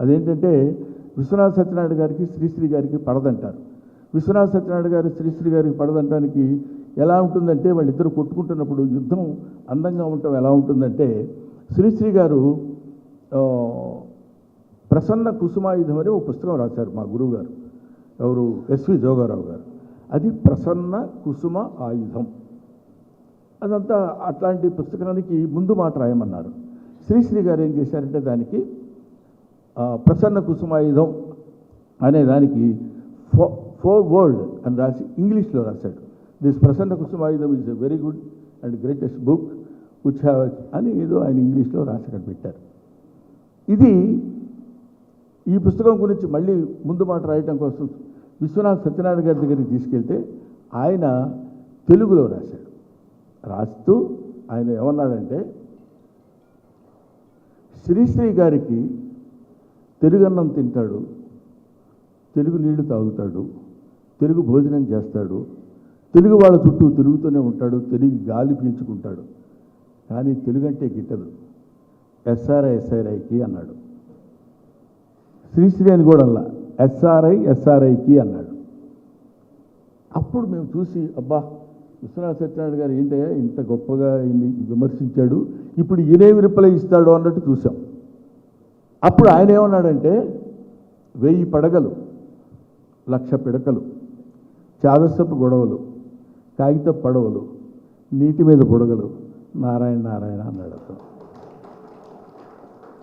అదేంటంటే విశ్వనాథ సత్యనారాయణ గారికి శ్రీశ్రీ గారికి పడదంటారు. విశ్వనాథ సత్యనారాయణ గారు శ్రీశ్రీ గారికి పడదంటానికి ఎలా ఉంటుందంటే వాళ్ళిద్దరు కొట్టుకుంటున్నప్పుడు యుద్ధం అందంగా ఉండటం ఎలా ఉంటుందంటే శ్రీశ్రీ గారు ప్రసన్న కుసుమాయుధం అనే ఒక పుస్తకం రాశారు మా గురువు గారు ఎవరు ఎస్వి జోగారావు గారు. అది ప్రసన్న కుసుమ ఆయుధం. అదంతా అట్లాంటి పుస్తకానికి ముందు మాట రాయమన్నారు. శ్రీశ్రీ గారు ఏం చేశారంటే దానికి ప్రసన్న కుసుమాయుధం అనే దానికి ఫో ఫోర్ వరల్డ్ అని రాసి ఇంగ్లీష్లో రాశాడు. This Prasanna Kusumayudham is a very good and greatest book which have అని ఏదో ఆయన ఇంగ్లీష్లో రాసి అక్కడ పెట్టారు. ఇది ఈ పుస్తకం గురించి మళ్ళీ ముందు మాట రాయటం కోసం విశ్వనాథ్ సత్యనారాయణ గారి దగ్గరికి తీసుకెళ్తే ఆయన తెలుగులో రాశాడు. రాస్తూ ఆయన ఏమన్నాడంటే శ్రీశ్రీ గారికి తెలుగన్నం తింటాడు తెలుగు నీళ్ళు తాగుతాడు తెలుగు భోజనం చేస్తాడు తెలుగు వాళ్ళ చుట్టూ తిరుగుతూనే ఉంటాడు తెలుగు గాలి పీల్చుకుంటాడు. కానీ తెలుగు అంటే గిట్టదు. ఎస్ఆర్ఐ ఎస్ఆర్ఐకి అన్నాడు. శ్రీశ్రీ అని కూడా అలా ఎస్ఆర్ఐ ఎస్ఆర్ఐకి అన్నాడు. అప్పుడు మేము చూసి అబ్బా విశ్వనాథ సత్యనారాయణ గారు ఏంటయ్యా ఇంత గొప్పగా విమర్శించాడు ఇప్పుడు ఈయనే రిప్లై ఇస్తాడు అన్నట్టు చూసాం. అప్పుడు ఆయన ఏమన్నాడంటే వెయ్యి పడగలు లక్ష పిడకలు చాదస్సపు గొడవలు కాగిత పడవలు నీటి మీద బుడగలు నారాయణ నారాయణ అన్నాడు అతను.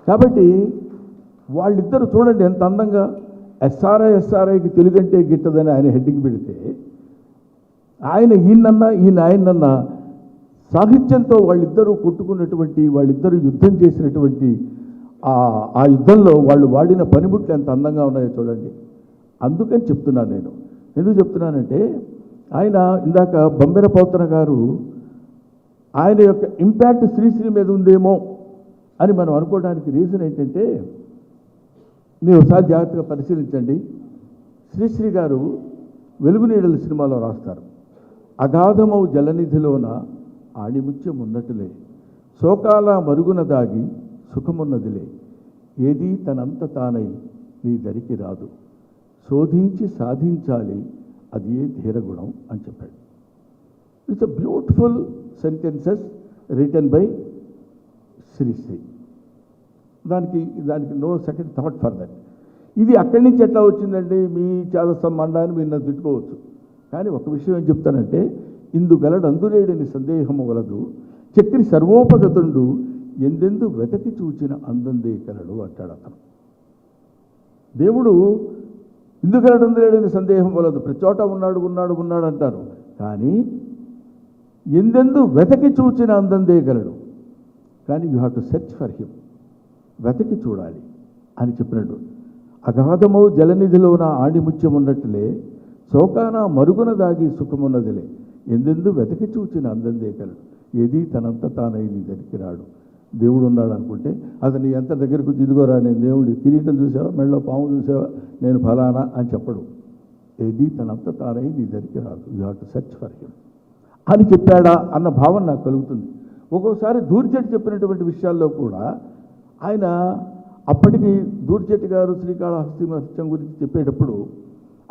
కాబట్టి వాళ్ళిద్దరు చూడండి ఎంత అందంగా ఎస్ఆర్ఐ ఎస్ఆర్ఐకి తెలుగంటే గిట్టదని ఆయన హెడ్డింగ్ పెడితే ఆయన ఈయనన్నా ఈయన ఆయనన్నా సాహిత్యంతో వాళ్ళిద్దరూ కొట్టుకున్నటువంటి వాళ్ళిద్దరూ యుద్ధం చేసినటువంటి ఆ యుద్ధంలో వాళ్ళు వాడిన పనిముట్లు ఎంత అందంగా ఉన్నాయో చూడండి. అందుకని చెప్తున్నాను నేను. ఎందుకు చెప్తున్నానంటే ఆయన ఇందాక బొమ్మెర పోతన గారు ఆయన యొక్క ఇంపాక్ట్ శ్రీశ్రీ మీద ఉందేమో అని మనం అనుకోవడానికి రీజన్ ఏంటంటే మీరు ఒకసారి జాగ్రత్తగా పరిశీలించండి. శ్రీశ్రీ గారు వెలుగునీడల సినిమాలో రాస్తారు. అగాధమౌ జలనిధిలోన ఆణిముత్యం ఉన్నట్టులే. శోకాల మరుగున దాగి సుఖమున్నదిలే. ఏది తనంత తానై నీ దరికి రాదు. శోధించి సాధించాలి అది ధీరగుణం అని చెప్పాడు. It's a beautiful sentences written by Sri Sri దానికి దానికి no second thought for that ఇది అక్కడి నుంచి ఎట్లా వచ్చిందండి? మీ చేదస్తం మండాన్ని మీరు నన్ను తిట్టుకోవచ్చు. కానీ ఒక విషయం ఏం చెప్తానంటే ఇందు గలడు అందులేడని సందేహము వలదు. చక్రి సర్వోపగతుండు ఎందెందు వెతకి చూచిన అందందే కలడు అంటాడు అతను. దేవుడు ఎందుకలడు లేడని సందేహం వలదు. ప్రచోట ఉన్నాడు ఉన్నాడు ఉన్నాడు అంటారు. కానీ ఎందెందు వెతకి చూచిన అందందే గలడు కానీ you have to search for him. వెతకి చూడాలి అని చెప్పినట్టు. అగాధము జలనిధిలోన ఆణిముత్యం ఉన్నట్లే శోకాన మరుగున దాగి సుఖమున్నదిలే. ఎందెందు వెతకి చూచిన అందందే కలడు. ఏది తనంత తానై నీ రాడు. దేవుడు ఉన్నాడు అనుకుంటే అతను ఎంత దగ్గరకు ఇదిగోరా నేను దేవుడి కిరీటం చూసావా మెడలో పాము చూసావా నేను ఫలానా అని చెప్పడు. ఏది తనంత తానై నీ దగ్గరికి రాదు. You have to search for him. అని చెప్పాడా అన్న భావన నాకు కలుగుతుంది. ఒక్కొక్కసారి దూర్జెట్ చెప్పినటువంటి విషయాల్లో కూడా ఆయన అప్పటికి దూర్జెట్ గారు శ్రీకాళహస్తి మహత్యం గురించి చెప్పేటప్పుడు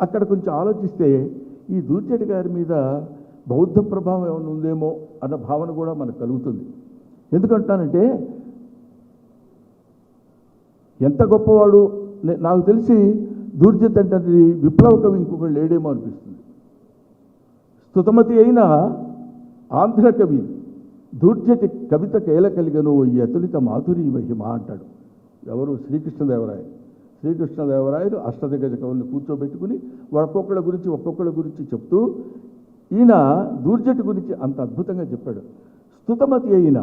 అక్కడ కొంచెం ఆలోచిస్తే ఈ దూర్జెట్ గారి మీద బౌద్ధ ప్రభావం ఏమైనా ఉందేమో అన్న భావన కూడా మనకు కలుగుతుంది. ఎందుకంటానంటే ఎంత గొప్పవాడు నాకు తెలిసి దూర్జట్ అంటే విప్లవ కవి ఇంకొకటి లేడేమో అనిపిస్తుంది. స్తుతమతి అయిన ఆంధ్ర కవి దూర్జటి కవిత కేల కలిగను ఈ అతులిత మాధురి మహిమ అంటాడు. ఎవరు? శ్రీకృష్ణదేవరాయ శ్రీకృష్ణదేవరాయలు అష్టదిగ్గజ కవుల్ని కూర్చోబెట్టుకుని ఒక్కొక్కళ్ళ గురించి ఒక్కొక్కళ్ళ గురించి చెప్తూ ఈయన దూర్జటి గురించి అంత అద్భుతంగా చెప్పాడు. స్థుతమతి అయిన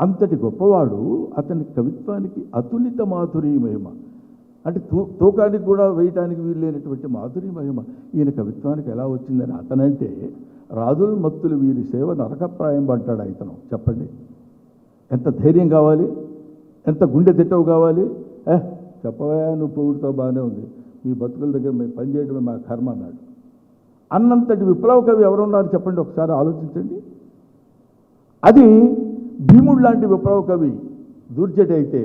అంతటి గొప్పవాడు అతని కవిత్వానికి అతులిత మాధురి మహిమ అంటే తూ తూకానికి కూడా వేయటానికి వీల్లేనటువంటి మాధురి మహిమ ఈయన కవిత్వానికి ఎలా వచ్చిందని అతనంటే రాజుల్ మత్తులు వీరి సేవ నరకప్రాయం అంటాడు ఇతను చెప్పండి. ఎంత ధైర్యం కావాలి? ఎంత గుండె తిట్టవు కావాలి? ఏ చెప్పవా నువ్వు పొగుడుతో బాగానే ఉంది. మీ బతుకుల దగ్గర మేము పనిచేయడమే మా కర్మ అన్నాడు. అన్నంతటి విప్లవ కవి ఎవరున్నారు చెప్పండి ఒకసారి ఆలోచించండి. అది భీముడు లాంటి విప్లవ కవి దుర్జటైతే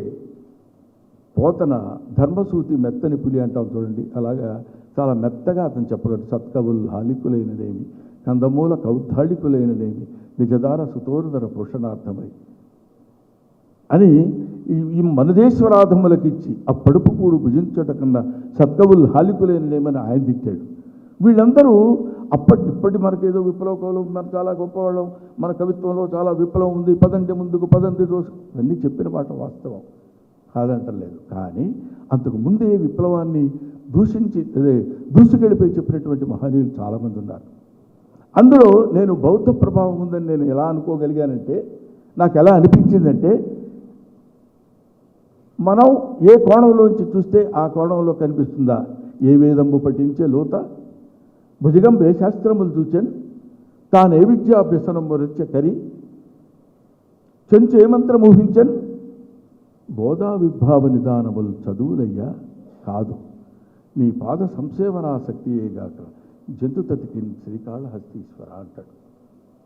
పోతన ధర్మసూతి మెత్తని పులి అంటాం చూడండి. అలాగా చాలా మెత్తగా అతను చెప్పగలడు. సత్కవులు హాలికులైనదేమి కందమూల కౌద్ధాళికులైనదేమి నిజదార సుతోరుధర పురుషణార్థమై అని ఈ మనదేశ్వరాధములకిచ్చి ఆ పడుపు కూడు భుజించట కన్నా సత్కవులు హాలికులైనదేమని ఆయన తిట్టాడు. వీళ్ళందరూ అప్పటి ఇప్పటి మనకేదో విప్లవ కవులు మన చాలా గొప్పవాళ్ళం మన కవిత్వంలో చాలా విప్లవం ఉంది పదండి ముందుకు పదండి రోజు. ఇవన్నీ చెప్పిన మాట వాస్తవం. కాదంటలేదు. కానీ అంతకు ముందే విప్లవాన్ని దూషించి అదే దూసుకెళ్ళిపోయి చెప్పినటువంటి మహనీయులు చాలామంది ఉన్నారు. అందులో నేను బౌద్ధ ప్రభావం ఉందని నేను ఎలా అనుకోగలిగానంటే నాకు ఎలా అనిపించిందంటే మనం ఏ కోణంలోంచి చూస్తే ఆ కోణంలో కనిపిస్తుందా? ఏ వేదంబు పఠించే లోత? భుజగంబే శాస్త్రములు చూచాను తాను ఏ విద్యాభ్యసనం వరించే కరి చెంచు ఏ మంత్రం ఊహించన్ బోధా విభావ నిదానములు చదువులయ్యా కాదు నీ పాద సంసేవనాసక్తియేగాక జంతు తతికిన్ శ్రీకాళహస్తీశ్వర అంటాడు.